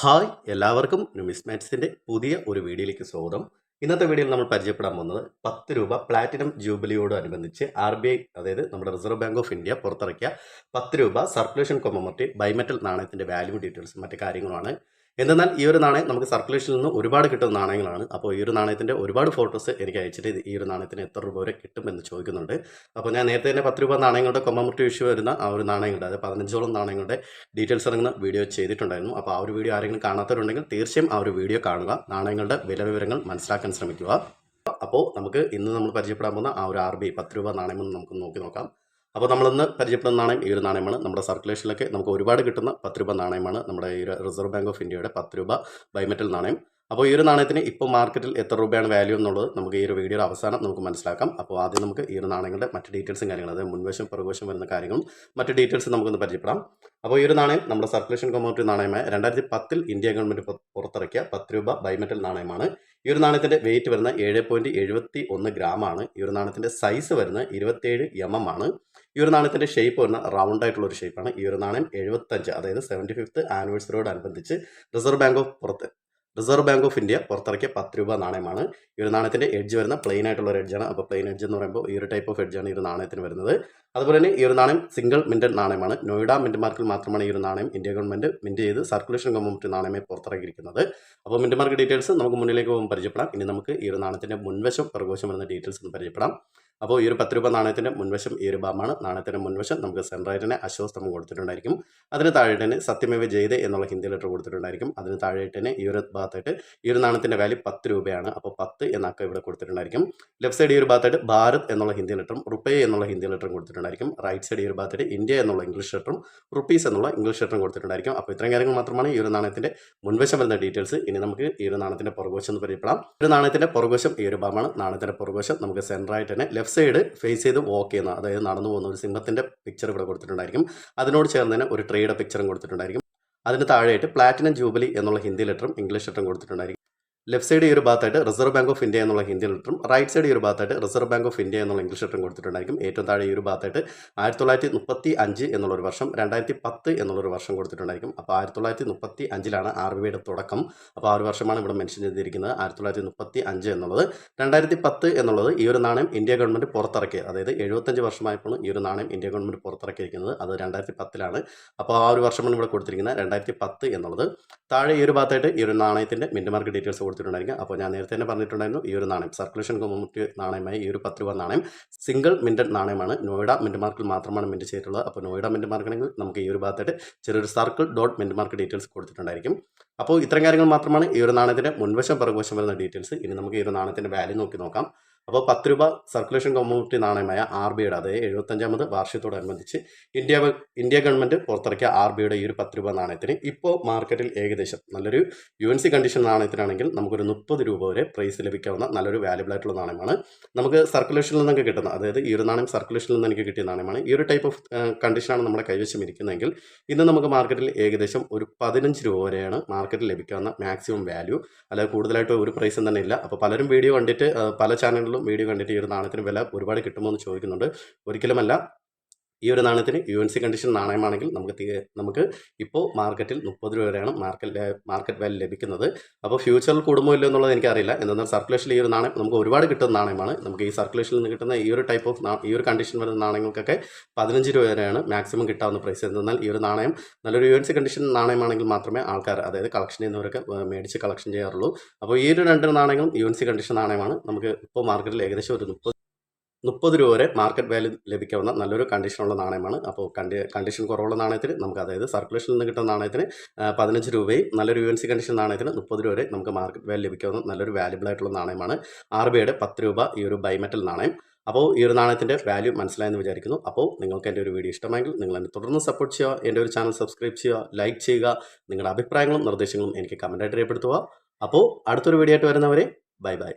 Hi എല്ലാവർക്കും ന്യൂമിസ്മാറ്റ്സിന്റെ പുതിയ ഒരു വീഡിയോയിലേക്ക് സ്വാഗതം. ഇന്നത്തെ വീഡിയോയിൽ നമ്മൾ പരിചയപ്പെടാൻ പോകുന്നത് പത്ത് രൂപ പ്ലാറ്റിനം ജൂബിലിയോട് അനുബന്ധിച്ച് ആർ ബി ഐ അതായത് നമ്മുടെ റിസർവ് ബാങ്ക് ഓഫ് ഇന്ത്യ പുറത്തിറക്കിയ പത്ത് രൂപ സർക്കുലേഷൻ കൊമമറ്റി ബൈമെറ്റൽ നാണയത്തിന്റെ വാല്യൂ ഡീറ്റെയിൽസും മറ്റു കാര്യങ്ങളുമാണ്. എന്തെന്നാൽ ഈ ഒരു നാണയം നമുക്ക് സർക്കുലേഷനിൽ നിന്ന് ഒരുപാട് കിട്ടുന്ന നാണയങ്ങളാണ്. അപ്പോൾ ഈ ഒരു നാണയത്തിന്റെ ഒരുപാട് ഫോട്ടോസ് എനിക്ക് അയച്ചിട്ട് ഈ ഒരു നാണയത്തിന് എത്ര രൂപ വരെ കിട്ടുമെന്ന് ചോദിക്കുന്നുണ്ട്. അപ്പോൾ ഞാൻ നേരത്തെ തന്നെ പത്ത് രൂപ നാണയങ്ങളുടെ കൊമ്മമുട്ടി ഇഷ്യൂ വരുന്ന ആ ഒരു നാണയങ്ങളുടെ അതായത് പതിനഞ്ചോളം നാണയങ്ങളുടെ ഡീറ്റെയിൽസ് ഇറങ്ങുന്ന വീഡിയോ ചെയ്തിട്ടുണ്ടായിരുന്നു. അപ്പോൾ ആ ഒരു വീഡിയോ ആരെങ്കിലും കാണാത്തവരുണ്ടെങ്കിൽ തീർച്ചയായും ആ ഒരു വീഡിയോ കാണുക. നാണയങ്ങളുടെ വില വിവരങ്ങൾ മനസ്സിലാക്കാൻ ശ്രമിക്കുക. അപ്പോൾ നമുക്ക് ഇന്ന് നമ്മൾ പരിചയപ്പെടാൻ പോകുന്ന ആ ഒരു ആർ ബി പത്ത് രൂപ നാണയമെന്ന് നമുക്ക് നോക്കി നോക്കാം. അപ്പോൾ നമ്മളിന്ന് പരിചയപ്പെടുന്ന നാണയം ഈ ഒരു നാണയമാണ്. നമ്മുടെ സർക്കുലേഷനിലൊക്കെ നമുക്ക് ഒരുപാട് കിട്ടുന്ന പത്ത് രൂപ നാണയമാണ്. നമ്മുടെ ഈ റിസർവ് ബാങ്ക് ഓഫ് ഇന്ത്യയുടെ പത്ത് രൂപ ബൈമെറ്റൽ നാണയം. അപ്പോൾ ഈ ഒരു നാണയത്തിന് ഇപ്പോൾ മാർക്കറ്റിൽ എത്ര രൂപയാണ് വാല്യൂ എന്നുള്ളത് നമുക്ക് ഈ ഒരു വീഡിയോയുടെ അവസാനം നമുക്ക് മനസ്സിലാക്കാം. അപ്പോൾ ആദ്യം നമുക്ക് ഈ ഒരു നാണയങ്ങളുടെ മറ്റ് ഡീറ്റെയിൽസും കാര്യങ്ങളും അതായത് മുൻവശം പുറകുവശം വരുന്ന കാര്യങ്ങളും മറ്റ് ഡീറ്റെയിൽസ് നമുക്കൊന്ന് പരിചയപ്പെടാം. അപ്പോൾ ഈ ഒരു നാണയം നമ്മുടെ സർക്കുലേഷൻ കമ്മ്യൂണിറ്റി നാണയമായ രണ്ടായിരത്തി പത്തിൽ ഇന്ത്യ ഗവൺമെന്റ് പുറത്തിറക്കിയ പത്ത് രൂപ ബൈമെറ്റൽ നാണയമാണ്. ഈ ഒരു നാണയത്തിന്റെ വെയിറ്റ് വരുന്ന ഏഴ് പോയിന്റ് എഴുപത്തി ഒന്ന് ഗ്രാമാണ് ഈ ഒരു നാണയത്തിന്റെ സൈസ് വരുന്നത് ഇരുപത്തേഴ് എം എം ആണ്. ഈ ഒരു നാണയത്തിന്റെ ഷേപ്പ് വരുന്ന റൗണ്ട് ആയിട്ടുള്ള ഒരു ഷേപ്പാണ് ഈ ഒരു നാണയം എഴുപത്തഞ്ച് അതായത് സെവന്റി ഫിഫ്ത്ത് ആനിവേഴ്സറിയോടനുബന്ധിച്ച് റിസർവ് ബാങ്ക് ഓഫ് പുറത്ത് റിസർവ് ബാങ്ക് ഓഫ് ഇന്ത്യ പുറത്തിറക്കിയ പത്ത് രൂപ നാണയമാണ്. ഈ ഒരു നാണയത്തിന്റെ എഡ്ജ് വരുന്ന പ്ലെയിൻ ആയിട്ടുള്ള ഒരു എഡ്ജാണ് അപ്പോൾ പ്ലെയിൻ എഡ്ജ് എന്ന് പറയുമ്പോൾ ഈ ഒരു ടൈപ്പ് ഓഫ് എഡ്ജാണ് ഈ ഒരു നാണയത്തിന് വരുന്നത്. അതുപോലെ തന്നെ ഈ ഒരു നാണയം സിംഗിൾ മിന്റഡ് നാണയമാണ്. നോയിഡ മിന്റ് മാർക്കിൽ മാത്രമാണ് ഈ ഒരു നാണയം ഇന്ത്യ ഗവൺമെന്റ് മിന്റ് ചെയ്ത് സർക്കുലേഷൻ കമ്മിറ്റി നാണയമായി പുറത്തിറക്കിയിരിക്കുന്നത്. അപ്പോൾ മിന്റ് മാർക്ക് ഡീറ്റെയിൽസ് നമുക്ക് മുന്നിലേക്ക് പോകുമ്പോൾ പരിചയപ്പെടാം. ഇനി നമുക്ക് ഈ ഒരു നാണയത്തിന്റെ മുൻവശം പ്രകോശം വരുന്ന ഡീറ്റെയിൽസ് ഒന്ന് പരിചയപ്പെടാം. അപ്പോൾ ഈ ഒരു പത്ത് രൂപ നാണയത്തിന്റെ മുൻവശം ഈ ഒരു ഭാഗമാണ് നാണയത്തിന്റെ മുൻവശം നമുക്ക് സെൻട്രൈറ്റിനെ അശ്വസ്തമം കൊടുത്തിട്ടുണ്ടായിരിക്കും അതിന് താഴെയിട്ടിന് സത്യമേവ ജയ്ത് എന്നുള്ള ഹിന്ദി ലെറ്റർ കൊടുത്തിട്ടുണ്ടായിരിക്കും അതിന് താഴെയിട്ടിന് ഈ ഒരു ഭാഗത്തായിട്ട് ഈ ഒരു നാണയത്തിന്റെ വാല്യൂ പത്ത് രൂപയാണ് അപ്പോൾ പത്ത് എന്നൊക്കെ ഇവിടെ കൊടുത്തിട്ടുണ്ടായിരിക്കും ലെഫ്റ്റ് സൈഡ് ഈ ഒരു ഭാഗത്തായിട്ട് ഭാരത് എന്നുള്ള ഹിന്ദി ലെറ്ററും റുപ്പേ എന്നുള്ള ഹിന്ദി ലെറ്ററും കൊടുത്തിട്ടുണ്ടായിരിക്കും റൈറ്റ് സൈഡ് ഈ ഒരു ഭാഗത്തായിട്ട് ഇന്ത്യ എന്നുള്ള ഇംഗ്ലീഷ് ലെറ്ററും റുപ്പീസ് എന്നുള്ള ഇംഗ്ലീഷ് ലെറ്ററും കൊടുത്തിട്ടുണ്ടായിരിക്കും അപ്പോൾ ഇത്രയും കാര്യങ്ങൾ മാത്രമാണ് ഈ ഒരു നാണയത്തിന്റെ മുൻവശം വരുന്ന ഡീറ്റെയിൽസ് ഇനി നമുക്ക് ഈ ഒരു നാണയത്തിന്റെ പുറകുവശം എന്ന് പരിചയപ്പെടാം ഒരു നാണയത്തിന്റെ പുറകുവശം ഈ ഒരു ഭാഗമാണ് നാണയത്തിന്റെ പുറകുവശം നമുക്ക് സെൻട്രായിട്ട് തന്നെ ലെഫ്റ്റ് സൈഡ് ഫേസ് ചെയ്ത് വോക്ക് ചെയ്യുന്ന അതായത് നടന്നു പോകുന്ന ഒരു സിംഹത്തിന്റെ പിക്ചർ ഇവിടെ കൊടുത്തിട്ടുണ്ടായിരിക്കും. അതിനോട് ചേർന്ന് തന്നെ ഒരു ട്രേയുടെ പിക്ചറും കൊടുത്തിട്ടുണ്ടായിരിക്കും. അതിന് താഴെയായിട്ട് പ്ലാറ്റിനം ജൂബിലി എന്നുള്ള ഹിന്ദി ലെറ്ററും ഇംഗ്ലീഷ് ലെറ്ററും കൊടുത്തിട്ടുണ്ടായിരിക്കും. ലെഫ്റ്റ് സൈഡ് ഈ ഒരു ഭാഗത്തായിട്ട് റിസർവ് ബാങ്ക് ഓഫ് ഇന്ത്യ എന്നുള്ള ഹിന്ദി ലെറ്ററും റൈറ്റ് സൈഡ് ഈ ഒരു ഭാഗത്തായിട്ട് റിസർവ് ബാങ്ക് ഓഫ് ഇന്ത്യ എന്നുള്ള ഇംഗ്ലീഷ് ലെറ്ററും കൊടുത്തിട്ടുണ്ടായിരിക്കും. ഏറ്റവും താഴെ ഈ ഒരു ഭാഗത്തായിട്ട് ആയിരത്തി തൊള്ളായിരത്തി മുപ്പത്തി അഞ്ച് എന്നുള്ളൊരു വർഷം രണ്ടായിരത്തി പത്ത് എന്നുള്ളൊരു വർഷം കൊടുത്തിട്ടുണ്ടായിരിക്കും. അപ്പോൾ ആയിരത്തി തൊള്ളായിരത്തി മുപ്പത്തി അഞ്ചിലാണ് ആർ ബി ഐയുടെ തുടക്കം. അപ്പോൾ ആ ഒരു വർഷമാണ് ഇവിടെ മെൻഷൻ ചെയ്തിരിക്കുന്നത്. ആയിരത്തി തൊള്ളായിരത്തി മുപ്പത്തി അഞ്ച് എന്നുള്ളത്. രണ്ടായിരത്തി പത്ത് എന്നുള്ളത് ഈ ഒരു നാണയം ഇന്ത്യ ഗവൺമെന്റ് പുറത്തിറക്കിയത്. അതായത് എഴുപത്തഞ്ച് വർഷമായപ്പോൾ ഈ ഒരു നാണയം ഇന്ത്യ ഗവൺമെന്റ് പുറത്തിറക്കിയിരിക്കുന്നത്. അത് രണ്ടായിരത്തി പത്തിലാണ് അപ്പോൾ ആ ഒരു വർഷമാണ് ഇവിടെ കൊടുത്തിരിക്കുന്നത്. രണ്ടായിരത്തി പത്ത് എന്നുള്ളത്. താഴെ ഈ ഒരു ഭാഗത്തായിട്ട് ഈ ഒരു നാണയത്തിന്റെ മിന്റ് മാർക്ക് ഡീറ്റെയിൽസ് കൊടുത്തിട്ടുണ്ടായിരിക്കും. അപ്പോൾ ഞാൻ നേരത്തെ തന്നെ പറഞ്ഞിട്ടുണ്ടായിരുന്നു ഈ ഒരു നാണയം സർക്കുലേഷൻ കമ്മ്യൂണിറ്റി നാണയമായി ഈ ഒരു പത്ത് രൂപ നാണയം സിംഗിൾ മിന്റഡ് നാണയമാണ്. നോയിഡ മിന്റ് മാർക്കിൽ മാത്രമാണ് മിന്റ് ചെയ്തിട്ടുള്ളത്. അപ്പോൾ നോയിഡ മിന്റ് മാർക്കാണെങ്കിൽ നമുക്ക് ഈ ഒരു ഭാഗത്തായിട്ട് ചെറിയൊരു circle dot mint mark details കൊടുത്തിട്ടുണ്ടായിരിക്കും. അപ്പോൾ ഇത്തരം കാര്യങ്ങൾ മാത്രമാണ് ഈ ഒരു നാണയത്തിന്റെ മുൻവശം പിറകുവശം വരുന്ന ഡീറ്റെയിൽസ്. ഇനി നമുക്ക് ഈ ഒരു നാണയത്തിന്റെ വാല്യൂ നോക്കി നോക്കാം. അപ്പോൾ പത്ത് രൂപ സർക്കുലേഷൻ കമ്മ്യൂണിറ്റി നാണയമായ ആർ ബിയുടെ അതായത് എഴുപത്തഞ്ചാമത് വാർഷികത്തോടനുബന്ധിച്ച് ഇന്ത്യ ഇന്ത്യ ഗവൺമെന്റ് പുറത്തിറക്കിയ ആർ ബിയുടെ ഈ ഒരു പത്ത് രൂപ നാണയത്തിന് ഇപ്പോൾ മാർക്കറ്റിൽ ഏകദേശം നല്ലൊരു യു എൻ സി കണ്ടീഷൻ നാണയത്തിനാണെങ്കിൽ നമുക്കൊരു മുപ്പത് രൂപ വരെ പ്രൈസ് ലഭിക്കാവുന്ന നല്ലൊരു വാല്യബിൾ ആയിട്ടുള്ള നാണയമാണ്. നമുക്ക് സർക്കുലേഷനിൽ നിന്നൊക്കെ കിട്ടുന്ന അതായത് ഈ ഒരു നാണയം സർക്കുലേഷനിൽ നിന്ന് എനിക്ക് കിട്ടിയ നാണയമാണ്. ഈ ഒരു ടൈപ്പ് ഓഫ് കണ്ടീഷനാണ് നമ്മുടെ കൈവശം ഇരിക്കുന്നതെങ്കിൽ ഇന്ന് നമുക്ക് മാർക്കറ്റിൽ ഏകദേശം ഒരു പതിനഞ്ച് രൂപ വരെയാണ് മാർക്കറ്റിൽ ലഭിക്കാവുന്ന മാക്സിമം വാല്യൂ അല്ലാതെ കൂടുതലായിട്ട് ഒരു പ്രൈസും തന്നെ ഇല്ല. അപ്പോൾ പലരും വീഡിയോ കണ്ടിട്ട് പല ചാനലുകളിലും വീഡിയോ കണ്ടിട്ട് ഈ ഒരു നാണയത്തിന് വില ഒരുപാട് കിട്ടുമോ എന്ന് ചോദിക്കുന്നുണ്ട്. ഒരിക്കലുമല്ല. ഈ ഒരു നാണയത്തിന് യു എൻ സി കണ്ടീഷൻ നാണയമാണെങ്കിൽ നമുക്ക് നമുക്ക് ഇപ്പോൾ മാർക്കറ്റിൽ മുപ്പത് രൂപയാണ് മാർക്കറ്റ് മാർക്കറ്റ് വാല്യൂ ലഭിക്കുന്നത്. അപ്പോൾ ഫ്യൂച്ചറിൽ കൂടുമോ ഇല്ലോ എന്നുള്ളത് എനിക്കറിയില്ല. എന്നാൽ സർക്കുലേഷനിൽ ഈ ഒരു നാണയം നമുക്ക് ഒരുപാട് കിട്ടുന്ന നാണയമാണ്. നമുക്ക് ഈ സർക്കുലേഷനിൽ നിന്ന് കിട്ടുന്ന ഈ ഒരു ടൈപ്പ് ഓഫ് ഈ ഒരു കണ്ടീഷൻ വരുന്ന നാണയങ്ങൾക്കൊക്കെ പതിനഞ്ച് രൂപ വരെയാണ് മാക്സിമം കിട്ടാവുന്ന പ്രൈസ് എന്നാൽ ഈ ഒരു നാണയം നല്ലൊരു യു എൻ സി കണ്ടീഷൻ നാണയമാണെങ്കിൽ മാത്രമേ ആൾക്കാർ അതായത് കളക്ഷൻ ചെയ്യുന്നവരൊക്കെ മേടിച്ച് കളക്ഷൻ ചെയ്യാറുള്ളൂ. അപ്പോൾ ഈ ഒരു രണ്ട് നാണയങ്ങളും യു എൻ സി കണ്ടീഷൻ നാണയമാണ്. നമുക്ക് ഇപ്പോൾ മാർക്കറ്റിൽ ഏകദേശം ഒരു മുപ്പത് മുപ്പത് രൂപ വരെ മാർക്കറ്റ് വാല്യൂ ലഭിക്കാവുന്ന നല്ലൊരു കണ്ടീഷനുള്ള നാണയമാണ്. അപ്പോൾ കണ്ടി കണ്ടീഷൻ കുറവുള്ള നാണയത്തിന് നമുക്ക് അതായത് സർക്കുലേഷനിൽ നിന്ന് കിട്ടുന്ന നാണയത്തിന് പതിനഞ്ച് രൂപയും നല്ലൊരു യു എൻ സി കണ്ടീഷൻ നാണയത്തിന് മുപ്പത് രൂപ വരെ നമുക്ക് മാർക്കറ്റ് വാല്യൂ ലഭിക്കാവുന്ന നല്ലൊരു വാല്യബിൾ ആയിട്ടുള്ള നാണയമാണ്. ആർ ബി ഐയുടെ പത്ത് രൂപ ഈ ഒരു ബൈമെറ്റൽ നാണയം. അപ്പോൾ ഈ ഒരു നാണയത്തിന്റെ വാല്യൂ മനസ്സിലായെന്ന് വിചാരിക്കുന്നു. അപ്പോൾ നിങ്ങൾക്ക് എന്റെ ഒരു വീഡിയോ ഇഷ്ടമായെങ്കിൽ നിങ്ങൾ എന്നെ തുടർന്ന് സപ്പോർട്ട് ചെയ്യുക എന്റെ ഒരു ചാനൽ സബ്സ്ക്രൈബ് ചെയ്യുക ലൈക്ക് ചെയ്യുക നിങ്ങളുടെ അഭിപ്രായങ്ങളും നിർദ്ദേശങ്ങളും എനിക്ക് കമന്റായിട്ട് രേഖപ്പെടുത്തുക. അപ്പോൾ അടുത്തൊരു വീഡിയോ ആയിട്ട് വരുന്നവരെ ബൈ ബൈ